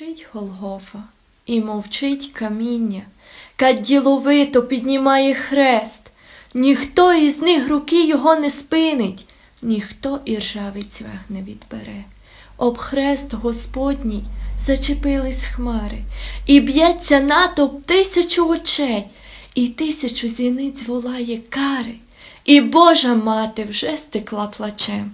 Мовчить Голгофа і мовчить каміння, Кать діловито піднімає хрест. Ніхто із них руки його не спинить, ніхто і ржавий цвях не відбере. Об хрест Господній зачепились хмари, і б'ється натовп тисячу очей, і тисячу зіниць волає кари, і Божа мати вже стекла плачем.